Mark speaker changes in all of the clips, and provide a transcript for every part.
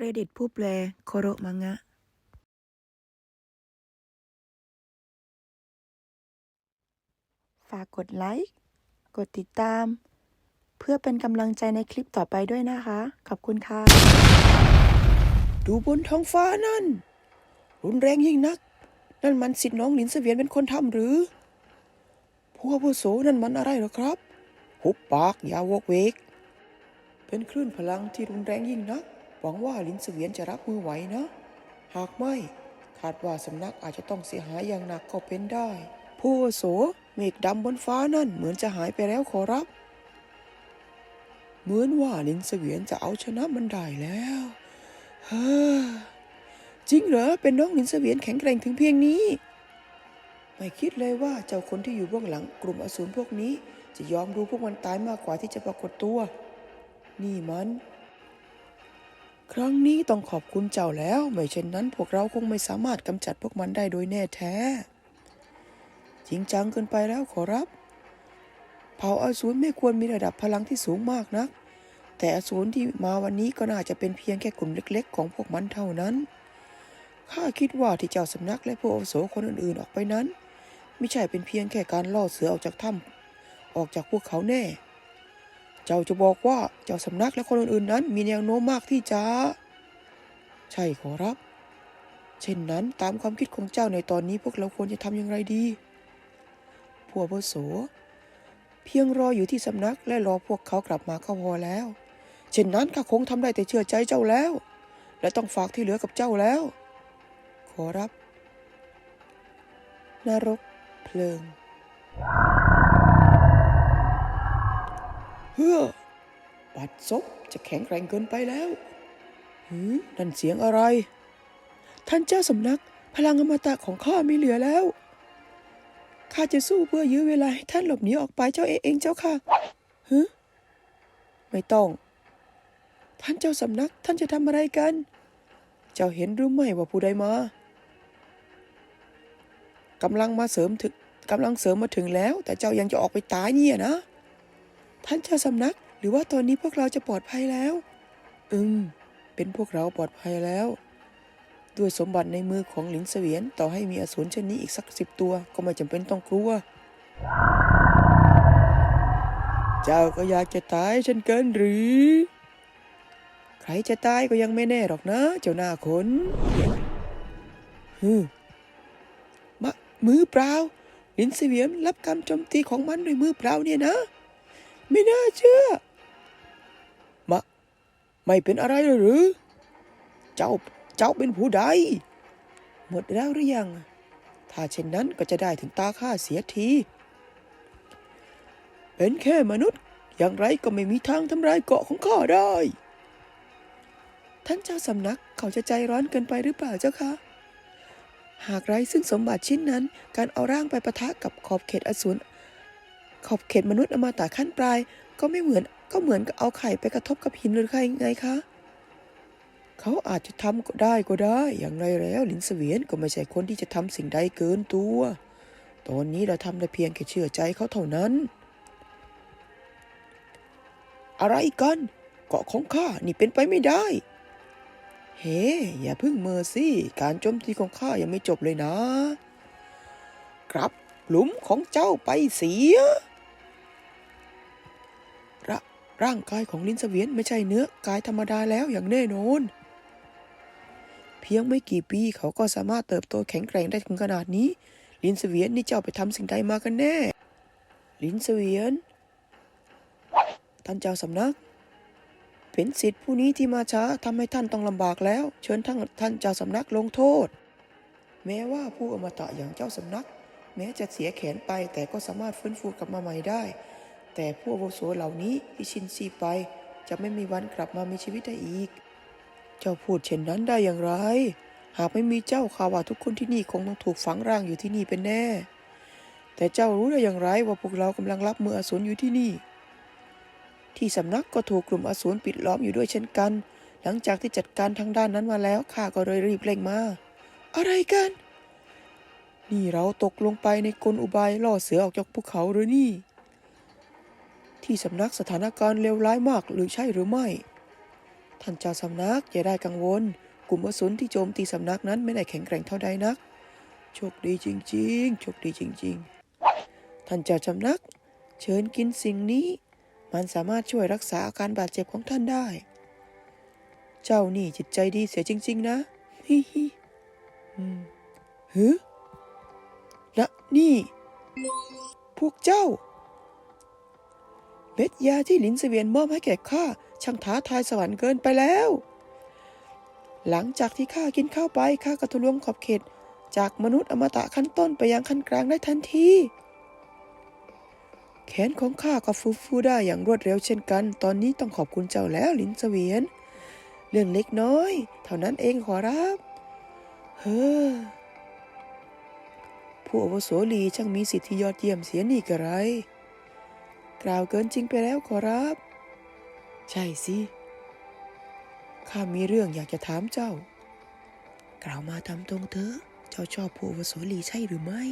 Speaker 1: ครดิตผู้แปลโคโรมังะฝากกดไลค์ กดติดตาม เพื่อเป็นกำลังใจในคลิปต่อไปด้วยนะคะ ขอบคุณค่ะ
Speaker 2: ดูบนท้องฟ้านั่น รุนแรงยิ่งนัก นั่นมันสิทธิ์น้องหลินเสวียนเป็นคนทำหรือ ผู้อาวุโสนั่นมันอะไรหรอครับ หุบปากอย่าวกเวก เป็นคลื่นพลังที่รุนแรงยิ่งนัก หวังว่าลินเสวียนจะรับมือไหวนะ หากไม่คาดว่าสำนักอาจจะต้องเสียหายอย่างหนักก็เป็นได้ ผู้อาวุโสเมฆดำบนฟ้านั่นเหมือนจะหายไปแล้วขอรับ เหมือนว่าลินเสวียนจะเอาชนะมันได้แล้วเฮ้อจริงเหรอเป็นน้องลินเสวียนแข็งแกร่งถึงเพียงนี้ ไม่คิดเลยว่าเจ้าคนที่อยู่เบื้องหลังกลุ่มอสูรพวกนี้ จะยอมดูพวกมันตายมากกว่าที่จะปรากฏตัว นี่มัน รั้งนี้ต้องขอบคุณเจ้าแล้ว ไม่เช่นนั้นพวกเราคงไม่สามารถกำจัดพวกมันได้โดยแน่แท้ จริงจังเกินไปแล้วขอรับ เผ่าอสูรไม่ควรมีระดับพลังที่สูงมากนัก แต่อสูรที่มาวันนี้ก็น่าจะเป็นเพียงแค่กลุ่มเล็ก ๆ ของพวกมันเท่านั้น ข้าคิดว่าที่เจ้าสำนักและผู้อาวุโสคนอื่นๆออกไปนั้น ไม่ใช่เป็นเพียงแค่การล่อเสือออกจากถ้ำออกจากพวกเขาแน่ เจ้าจะบอกว่าเจ้าสำนักและคนอื่นๆนั้น มีแนวโน้มมากที่จะ ใช่ขอรับ เช่นนั้นตามความคิดของเจ้าในตอนนี้พวกเราควรจะทำอย่างไรดีผู้อาวุโส เพียงรออยู่ที่สำนักและรอพวกเขากลับมาก็พอแล้ว เช่นนั้นข้าคงทำได้แต่เชื่อใจเจ้าแล้ว และต้องฝากที่เหลือกับเจ้าแล้ว ขอรับ นรกเพลิง เฮ้อปัดซบจะแข็งแกร่งเกินไปแล้วหืมนั่นเสียงอะไร ท่านเจ้าสำนัก พลังอมตะของข้าไม่เหลือแล้ว ข้าจะสู้เพื่อยื้อเวลาให้ท่านหลบหนีออกไปเจ้าเองเองเจ้าค่ะฮึไม่ต้อง ท่านเจ้าสำนัก ท่านจะทำอะไรกัน เจ้าเห็นหรือไม่ว่าผู้ใดมากำลังมาเสริมถึงกำลังเสริมมาถึงแล้ว แต่เจ้ายังจะออกไปตายเนี่ยนะ ท่านเจ้าสำนัก หรือว่าตอนนี้พวกเราจะปลอดภัยแล้ว อืม เป็นพวกเราปลอดภัยแล้ว ด้วยสมบัติในมือของหลินเสวียน ต่อให้มีอสูรเช่นนี้อีกสักสิบตัว ก็ไม่จำเป็นต้องกลัว เจ้าก็อยากจะตายเช่นกันหรือ ใครจะตายก็ยังไม่แน่หรอกนะ เจ้าหน้าขนฮึมมะมือเปล่าลินเสวียนรับการโจมตีของมันด้วยมือเปล่าเนี่ยนะ ไม่น่าเชื่อ มะ ไม่เป็นอะไรหรือ เจ้า เจ้าเป็นผู้ใด หมดแล้วหรือยัง ถ้าเช่นนั้นก็จะได้ถึงตาข้าเสียที เป็นแค่มนุษย์ อย่างไรก็ไม่มีทางทำลายเกาะของข้าได้ ท่านเจ้าสำนักเขาจะใจร้อนเกินไปหรือเปล่าเจ้าคะหากไร้ซึ่งสมบัติชิ้นนั้น การเอาร่างไปปะทะกับขอบเขตอสูร ขอบเขตมนุษย์อมตะขั้นปลาย ก็ไม่เหมือนก็เหมือนกับเอาไข่ไปกระทบกับหินหรือใครไงคะเขาอาจจะทำก็ได้ก็ได้ อย่างไรแล้วหลินเสวียนก็ไม่ใช่คนที่จะทำสิ่งใดเกินตัว ตอนนี้เราทำได้เพียงแค่เชื่อใจเขาเท่านั้น อะไรกันเกาะของข้านี่เป็นไปไม่ได้ เฮ้อย่าเพึ่งเมอสิการโจมตีของข้ายังไม่จบเลยนะกลับหลุมของเจ้าไปเสีย ร่างกายของลินเสวียนไม่ใช่เนื้อกายธรรมดาแล้วอย่างแน่นอน เพียงไม่กี่ปีเขาก็สามารถเติบโตแข็งแกร่งได้ถึงขนาดนี้ ลินเสวียนนี่เจ้าไปทำสิ่งใดมากันแน่ ลินเสวียน ท่านเจ้าสำนัก เป็นสิทธิ์ผู้นี้ที่มาช้าทำให้ท่านต้องลำบากแล้ว เชิญท่านท่านเจ้าสำนักลงโทษ แม้ว่าผู้อมตะอย่างเจ้าสำนัก แม้จะเสียแขนไปแต่ก็สามารถฟื้นฟูกลับมาใหม่ได้ แต่ผู้อาวุโสเหล่านี้ที่ชินซีไป จะไม่มีวันกลับมามีชีวิตได้อีก เจ้าพูดเช่นนั้นได้อย่างไร หากไม่มีเจ้าข่าวว่าทุกคนที่นี่คงต้องถูกฝังร่างอยู่ที่นี่เป็นแน่ แต่เจ้ารู้ได้อย่างไรว่าพวกเรากำลังรับมืออสูรอยู่ที่นี่ ที่สำนักก็ถูกกลุ่มอสูรปิดล้อมอยู่ด้วยเช่นกัน หลังจากที่จัดการทางด้านนั้นมาแล้วข้าก็เลยรีบเร่งมา อะไรกัน นี่เราตกลงไปในกลอุบายล่อเสือออกจากภูเขาหรือนี่ ที่สำนักสถานการณ์เลวร้ายมากหรือใช่หรือไม่ ท่านเจ้าสำนักอย่าได้กังวล กลุ่มอสูรที่โจมตีสำนักนั้นไม่ได้แข็งแกร่งเท่าใดนัก โชคดีจริงๆ โชคดีจริง ๆ ท่านเจ้าสำนัก เชิญกินสิ่งนี้ มันสามารถช่วยรักษาอาการบาดเจ็บของท่านได้ เจ้านี่จิตใจดีเสียจริง ๆ นะฮิฮิอืมฮึนะนี่ พวกเจ้า เม็ดยาที่ลินเสวียนมอบให้แก่ข้าช่างท้าทายสวรรค์เกินไปแล้ว หลังจากที่ข้ากินข้าวไปข้าก็ทะลวงขอบเขต จากมนุษย์อมตะขั้นต้นไปยังขั้นกลางได้ทันทีแขนของข้าก็ฟูฟูได้อย่างรวดเร็วเช่นกัน ตอนนี้ต้องขอบคุณเจ้าแล้วลินเสวียน เรื่องเล็กน้อย เท่านั้นเองขอรับ เฮ้อ ผู้อวโสลีช่างมีสิทธิยอดเยี่ยมเสียนี่กระไร กล่าวเกินจริงไปแล้วขอรับ ใช่สิ ข้ามีเรื่องอยากจะถามเจ้า กล่าวมาทำตรงเถอะ เจ้าชอบผู้อาวุโสลีใช่หรือไม่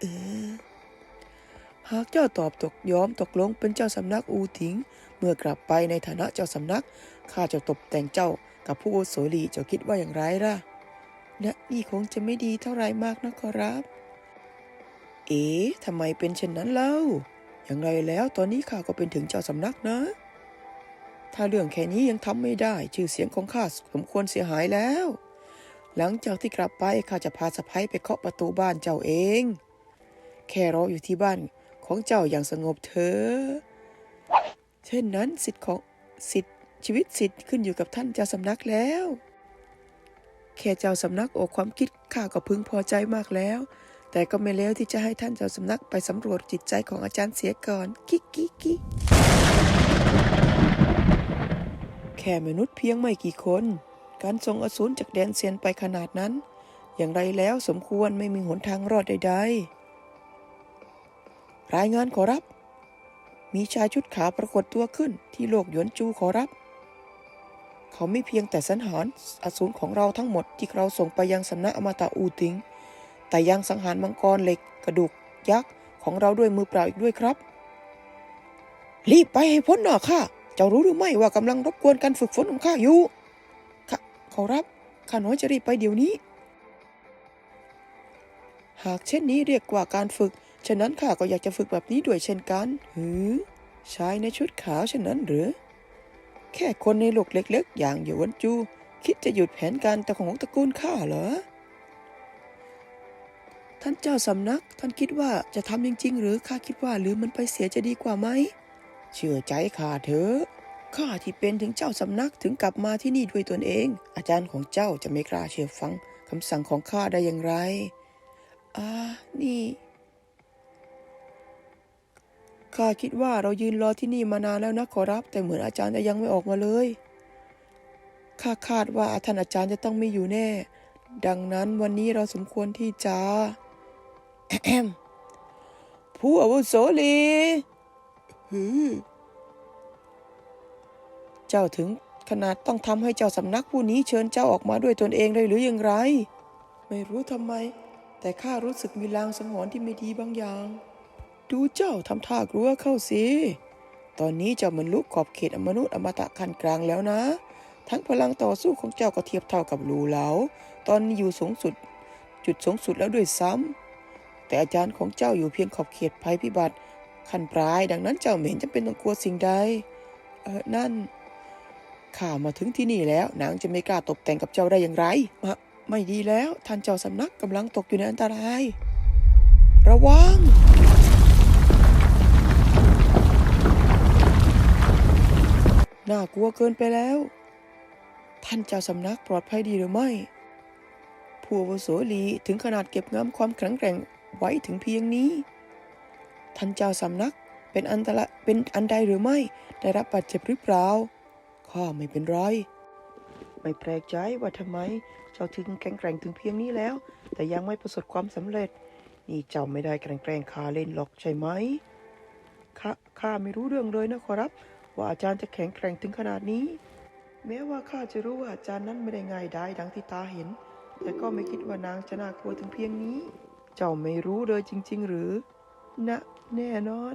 Speaker 2: เออ หากเจ้าตอบตกยอมตกลงเป็นเจ้าสำนักอูถิง เมื่อกลับไปในฐานะเจ้าสำนัก ข้าจะตกแต่งเจ้ากับผู้อาวุโสลีเจ้าคิดว่าอย่างไรล่ะนะนี่คงจะไม่ดีเท่าไรมากนะขอรับ เอ๋ทำไมเป็นเช่นนั้นเล่า อย่างไรแล้วตอนนี้ข้าก็เป็นถึงเจ้าสำนักนะ ถ้าเรื่องแค่นี้ยังทำไม่ได้ ชื่อเสียงของข้าสมควรเสียหายแล้ว หลังจากที่กลับไปข้าจะพาสะพ้ยไปเคาะประตูบ้านเจ้าเอง แค่รออยู่ที่บ้านของเจ้าอย่างสงบเถอะเช่นนั้นสิทธิ์ของสิทธิ์ชีวิตสิทธิ์ขึ้นอยู่กับท่านเจ้าสำนักแล้ว แค่เจ้าสำนักออกความคิดข้าก็พึงพอใจมากแล้ว แต่ก็ไม่แล้วที่จะให้ท่านเจ้าสำนักไปสำรวจจิตใจของอาจารย์เสียก่อน กิ๊กกิ๊กกิ๊กแค่มนุษย์เพียงไม่กี่คน การส่งอสูรจากแดนเซียนไปขนาดนั้น อย่างไรแล้วสมควรไม่มีหนทางรอดใดๆ รายงานขอรับ มีชายชุดขาวปรากฏตัวขึ้นที่โลกหยวนจูขอรับ เขาไม่เพียงแต่สังหารอสูรของเราทั้งหมดที่เราส่งไปยังสำนักอมตะอูติง แต่ยังสังหารมังกรเหล็กกระดูกยักษ์ของเราด้วยมือเปล่าอีกด้วยครับ รีบไปให้พ้นหน่อข้าเจ้ารู้หรือไม่ว่ากำลังรบกวนการฝึกฝนของข้าอยู่ข้าขอรับข้าน้อยจะรีบไปเดี๋ยวนี้ หากเช่นนี้เรียกว่าการฝึก ฉะนั้นข้าก็อยากจะฝึกแบบนี้ด้วยเช่นกันหือชายในชุดขาวเช่นนั้นหรือ แค่คนในโลกเล็ก ๆ อย่างหยวนจู คิดจะหยุดแผนการแต่ของตระกูลข้าเหรอ ท่านเจ้าสำนัก ท่านคิดว่าจะทำจริงๆ หรือข้าคิดว่าหรือมันไปเสียจะดีกว่าไหม เชื่อใจข้าเถอะข้าที่เป็นถึงเจ้าสำนักถึงกลับมาที่นี่ด้วยตนเอง อาจารย์ของเจ้าจะไม่กล้าเชื่อฟังคำสั่งของข้าได้อย่างไร อ่า นี่ข้าคิดว่าเรายืนรอที่นี่มานานแล้วนะขอรับ แต่เหมือนอาจารย์จะยังไม่ออกมาเลยข้าคาดว่าท่านอาจารย์จะต้องไม่อยู่แน่ ดังนั้นวันนี้เราสมควรที่จะแอม ผู้อาวุโสลีหือเจ้าถึงขนาดต้องทำให้เจ้าสำนักผู้นี้เชิญเจ้าออกมาด้วยตนเองเลยหรืออย่างไร ไม่รู้ทำไม แต่ข้ารู้สึกมีลางสังหรณ์ที่ไม่ดีบางอย่าง ดูเจ้าทำท่ากลัวเข้าสิตอนนี้เจ้ามันลุกขอบเขตอมนุษย์อมตะขั้นกลางแล้วนะ ทั้งพลังต่อสู้ของเจ้าก็เทียบเท่ากับลูเหลาตอนนี้อยู่สูงสุด จุดสูงสุดแล้วด้วยซ้ำ แต่อาจารย์ของเจ้าอยู่เพียงขอบเขตภัยพิบัติขั้นปลาย ดังนั้นเจ้าเหม็นจำเป็นต้องกลัวสิ่งใด เออนั่นข้ามาถึงที่นี่แล้ว นางจะไม่กล้าตกแต่งกับเจ้าได้อย่างไรมาไม่ดีแล้ว ท่านเจ้าสำนักกำลังตกอยู่ในอันตราย ระวังน่ากลัวเกินไปแล้ว ท่านเจ้าสำนักปลอดภัยดีหรือไม่ ผู้วุโสลีถึงขนาดเก็บงำความแข็งแกร่ง ไว้ถึงเพียงนี้ ท่านเจ้าสำนักเป็นอันตรเป็นอันใดหรือไม่ ได้รับบาดเจ็บหรือเปล่า ข้าไม่เป็นไร ไม่แปลกใจว่าทำไม เจ้าถึงแข็งแกร่งถึงเพียงนี้แล้ว แต่ยังไม่ประสบความสำเร็จ นี่เจ้าไม่ได้แกล้งแกล้งข้าเล่นหรอกใช่ไหมข้าข้าไม่รู้เรื่องเลยนะขอรับ ว่าอาจารย์จะแข็งแกร่งถึงขนาดนี้ แม้ว่าข้าจะรู้ว่าอาจารย์นั้นไม่ได้ง่ายได้ดังที่ตาเห็น แต่ก็ไม่คิดว่านางจะน่ากลัวถึงเพียงนี้ เจ้าไม่รู้เลยจริง ๆ หรือ นะ แน่นอน